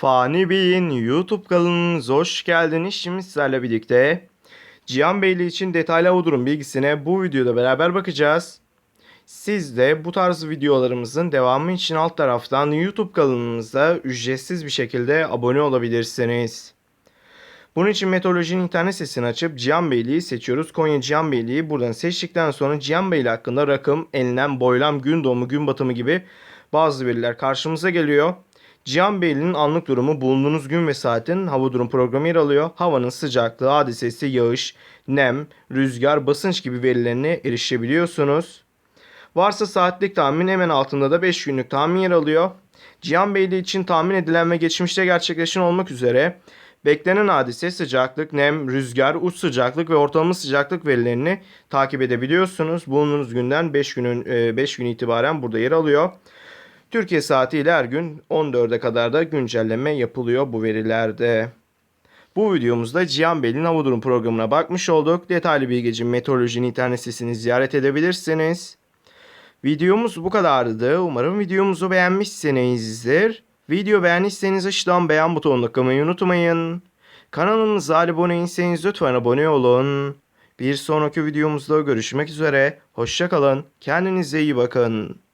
Fani Bey'in YouTube kanalınıza hoş geldiniz. Şimdi sizlerle birlikte Cihan Beyli için detaylı hava durum bilgisine bu videoda beraber bakacağız. Siz de bu tarz videolarımızın devamı için alt taraftan YouTube kanalımıza ücretsiz bir şekilde abone olabilirsiniz. Bunun için meteorolojinin internet sitesini açıp Cihan Beyliği seçiyoruz. Konya Cihan Beyliği buradan seçtikten sonra Cihan Beyli hakkında rakım, enlem, boylam, gün doğumu, gün batımı gibi bazı veriler karşımıza geliyor. Cihan Beyli'nin anlık durumu bulunduğunuz gün ve saatin hava durum programı yer alıyor. Havanın sıcaklığı, hadisesi, yağış, nem, rüzgar, basınç gibi verilerine erişebiliyorsunuz. Varsa saatlik tahmin hemen altında da 5 günlük tahmin yer alıyor. Cihan Beyli için tahmin edilen ve geçmişte gerçekleşen olmak üzere beklenen hadise sıcaklık, nem, rüzgar, uç sıcaklık ve ortalama sıcaklık verilerini takip edebiliyorsunuz. Bulunduğunuz günden 5 günün 5 gün itibaren burada yer alıyor. Türkiye saatiyle her gün 14'e kadar da güncelleme yapılıyor bu verilerde. Bu videomuzda Cihan Bey'in hava durum programına bakmış olduk. Detaylı bilgi için meteorolojinin internet sitesini ziyaret edebilirsiniz. Videomuz bu kadardı. Umarım videomuzu beğenmişsinizdir. Video beğendiyseniz aşağıdan beğen butonuna tıklamayı unutmayın. Kanalımıza abone değilseniz lütfen abone olun. Bir sonraki videomuzda görüşmek üzere. Hoşçakalın. Kendinize iyi bakın.